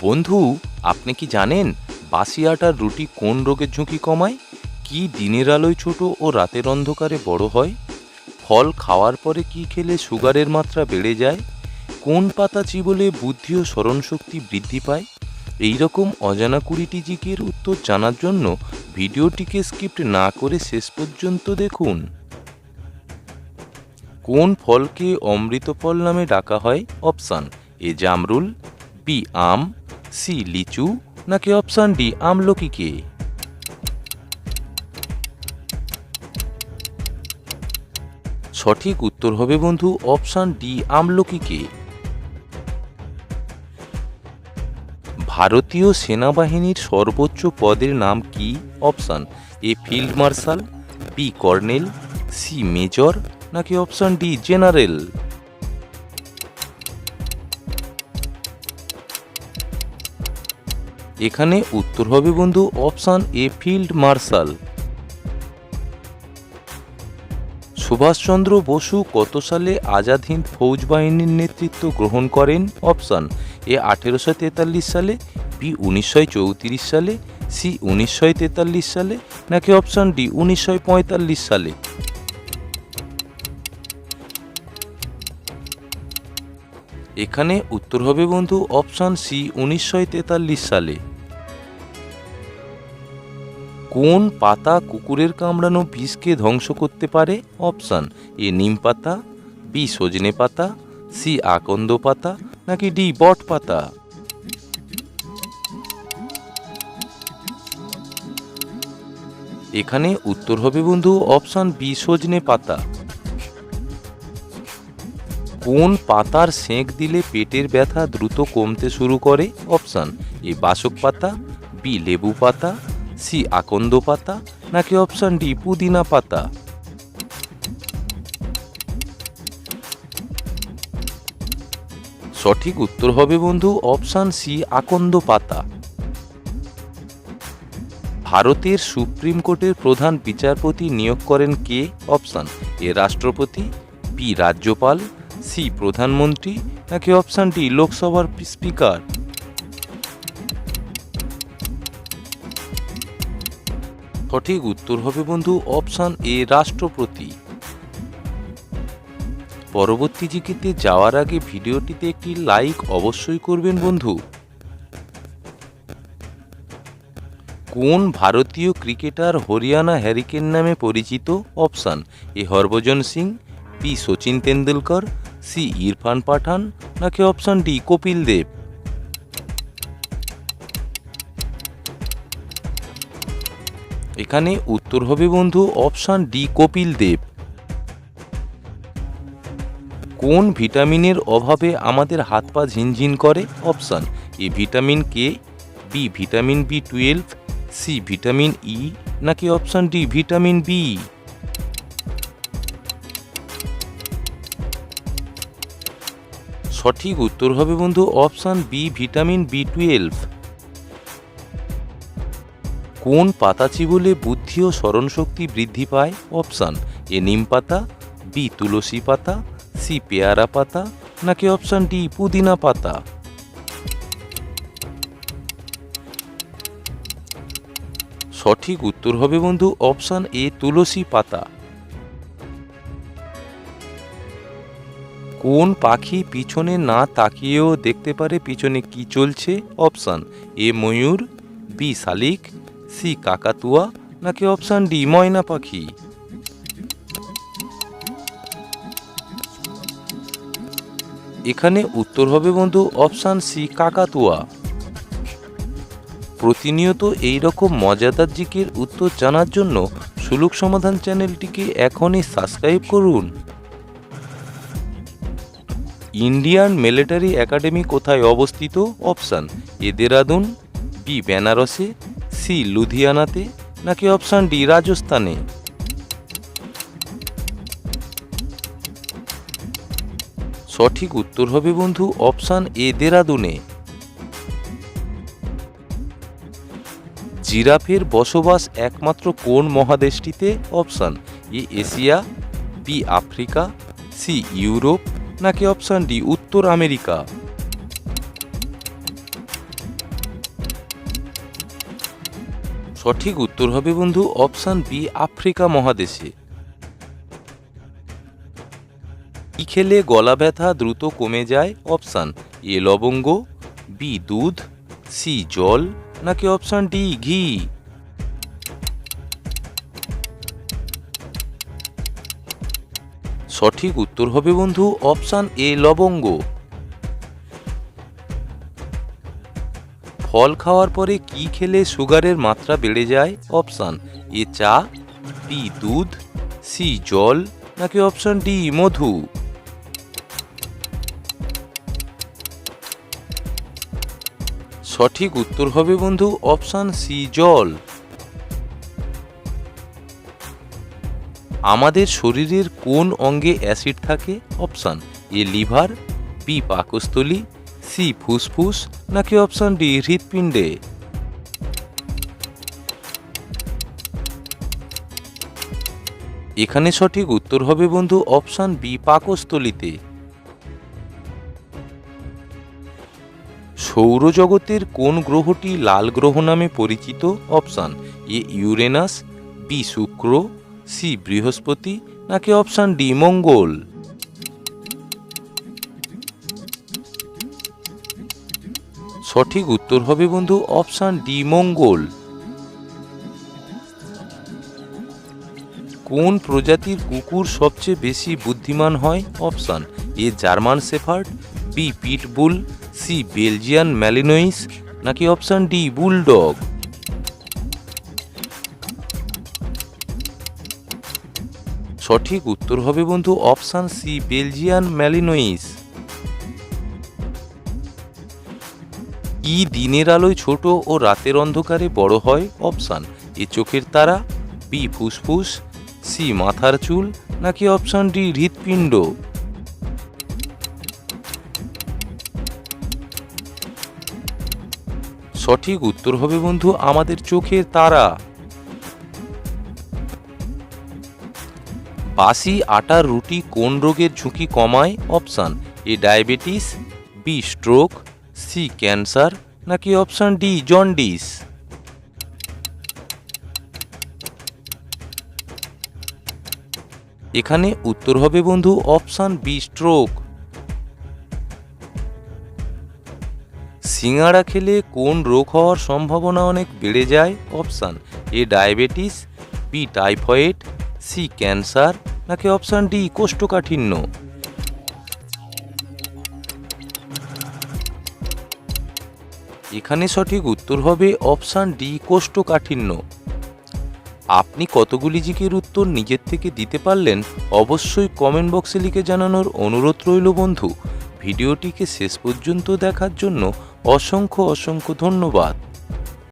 বন্ধু, আপনি কি জানেন বাসি আটার রুটি কোন রোগের ঝুঁকি কমায়? কি দিনের আলোয় ছোট ও রাতের অন্ধকারে বড় হয়? ফল খাওয়ার পরে কি খেলে সুগারের মাত্রা বেড়ে যায়? কোন পাতা চিবলে বুদ্ধি ও স্মরণশক্তি বৃদ্ধি পায়? এই রকম অজানা কুড়িটি জিকের উত্তর জানার জন্য ভিডিওটিকে স্কিপ্ট না করে শেষ পর্যন্ত দেখুন। কোন ফলকে অমৃত ফল নামে ডাকা হয়? অপশান, এ জামরুল, বি আম সি লিচু নাকি অপশান ডি আমলকিকে? সঠিক উত্তর হবে বন্ধু অপশান ডি আমলকিকে। ভারতীয় সেনাবাহিনীর সর্বোচ্চ পদের নাম কি? Option A field marshal, B colonel, C major নাকি অপশান ডি জেনারেল? এখানে উত্তর হবে বন্ধু option A field marshal. Subhash Chandra Bose কত সালে আজাদ হিন্দ ফৌজ বাহিনীর নেতৃত্ব গ্রহণ করেন? অপশান এ আঠেরোশো তেতাল্লিশ সালে, বি উনিশশো চৌত্রিশ সালে, সি উনিশশো তেতাল্লিশ সালে, নাকি অপশান ডি উনিশশো পঁয়তাল্লিশ সালে? এখানে উত্তর হবে বন্ধু অপশান সি উনিশশো তেতাল্লিশ সালে। কোন পাতা কুকুরের কামড়ানো বিষকে ধ্বংস করতে পারে? অপশান এ নিম পাতা, বি সজনে পাতা, সি আকন্দ পাতা, নাকি ডি বট পাতা? এখানে উত্তর হবে বন্ধু অপশান বি সজনে পাতা। কোন পাতার সেঁক দিলে পেটের ব্যথা দ্রুত কমতে শুরু করে? অপশান, এ বাসক পাতা, বি লেবু পাতা, সি আকন্দ পাতা, নাকি অপশান ডি পুদিনা পাতা? সঠিক উত্তর হবে বন্ধু অপশান সি আকন্দ পাতা। ভারতের সুপ্রিম কোর্টের প্রধান বিচারপতি নিয়োগ করেন কে? অপশান, এ রাষ্ট্রপতি, বি রাজ্যপাল সি প্রধানমন্ত্রী নাকি অপশান ডি লোকসভার স্পিকার সঠিক উত্তর হবে বন্ধু অপশান এ রাষ্ট্রপতি। পরবর্তী জিকিতে যাওয়ার আগে ভিডিওটিতে একটি লাইক অবশ্যই করবেন বন্ধু। কোন ভারতীয় ক্রিকেটার হরিয়ানা হ্যারিকেন নামে পরিচিত? Option A Harbhajan Singh B Sachin Tendulkar C, Irfan Pathan, নাকি অপশান ডি কপিল দেব? এখানে উত্তর হবে বন্ধু অপশান ডি কপিল দেব। কোন ভিটামিনের অভাবে আমাদের হাত পা ঝিনঝিন করে? Option A vitamin K, B vitamin B twelve, C vitamin E, নাকি অপশান ডি ভিটামিন বি? সঠিক উত্তর হবে বন্ধু option B, vitamin B twelve. কোন পাতা চিবলে বুদ্ধি ও স্মরণশক্তি বৃদ্ধি পায়? অপশান এ, নিম পাতা, বি, তুলসী পাতা, সি, পেয়ারা পাতা, নাকি অপশান ডি, পুদিনা পাতা? সঠিক উত্তর হবে বন্ধু অপশান এ, তুলসী পাতা। কোন পাখি পিছনে না তাকিয়েও দেখতে পারে পিছনে কি চলছে? অপশান এ ময়ূর, বি শালিক, সি কাকাতুয়া, নাকি অপশান ডি ময়না পাখি? এখানে উত্তর হবে বন্ধু অপশান সি কাকাতুয়া। প্রতিনিয়ত এই রকম মজাদার জিকের উত্তর জানার জন্য সুলুক সমাধান চ্যানেলটিকে এখনই সাবস্ক্রাইব করুন। ইন্ডিয়ান মিলিটারি একাডেমি কোথায় অবস্থিত? অপশান এ দেরাদুন, বি বেনারসে, সি লুধিয়ানাতে নাকি অপশান ডি রাজস্থানে? সঠিক উত্তর হবে বন্ধু অপশান এ দেরাদুনে। জিরাফের বসবাস একমাত্র কোন মহাদেশটিতে? Option A Asia, B Africa, C Europe নাকি অপশান ডি, উত্তর আমেরিকা? সঠিক উত্তর হবে বন্ধু, অপশান বি, আফ্রিকা মহাদেশে। কি খেলে গলা ব্যথা দ্রুত কমে যায়? অপশান এ, লবঙ্গ, বি, দুধ, সি, জল, নাকি অপশান ডি, ঘি? সঠিক উত্তর হবে বন্ধু অপশান এ, লবঙ্গ। ফল খাওয়ার পরে কি খেলে সুগারের মাত্রা বেড়ে যায়? অপশান এ, চা, বি, দুধ, সি, জল, নাকি অপশান ডি, মধু। সঠিক উত্তর হবে বন্ধু অপশান সি, জল। আমাদের শরীরের কোন অঙ্গে অ্যাসিড থাকে? অপশান এ লিভার, বি পাকস্থলী, সি ফুসফুস, নাকি অপশান ডি হৃৎপিণ্ডে? এখানে সঠিক উত্তর হবে বন্ধু অপশান বি পাকস্থলীতে। সৌরজগতের কোন গ্রহটি লাল গ্রহ নামে পরিচিত? অপশান এ ইউরেনাস, বি শুক্র সি বৃহস্পতি নাকি অপশান ডি মঙ্গল? সঠিক উত্তর হবে বন্ধু অপশান ডি মঙ্গল। কোন প্রজাতির কুকুর সবচেয়ে বেশি বুদ্ধিমান হয়? Option A German shepherd, B pitbull, C Belgian Malinois নাকি অপশান ডি বুলডগ? সঠিক উত্তর হবে বন্ধু অপশান সি বেলজিয়ান ম্যালিনোইস কি দিনের আলোয় ছোট ও রাতের অন্ধকারে বড় হয়, অপশান এ চোখের তারা বি ফুসফুস সি মাথার চুল, নাকি অপশান ডি হৃৎপিণ্ড। সঠিক উত্তর হবে বন্ধু আমাদের চোখের তারা। বাসি আটার রুটি কোন রোগের ঝুঁকি কমায়? Option A diabetes, B stroke, C cancer নাকি অপশান ডি জন্ডিস? এখানে উত্তর হবে বন্ধু অপশান বি স্ট্রোক। সিঙ্গাড়া খেলে কোন রোগ হওয়ার সম্ভাবনা অনেক বেড়ে যায়? Option A diabetes, B typhoid C cancer নাকি অপশান ডি কোষ্ঠকাঠিন্য? এখানে সঠিক উত্তর হবে অপশান ডি কোষ্ঠকাঠিন্য। আপনি কতগুলি জিকের উত্তর নিজের থেকে দিতে পারলেন, অবশ্যই কমেন্ট বক্সে লিখে জানানোর অনুরোধ রইল বন্ধু। ভিডিওটিকে শেষ পর্যন্ত দেখার জন্য অসংখ্য অসংখ্য ধন্যবাদ।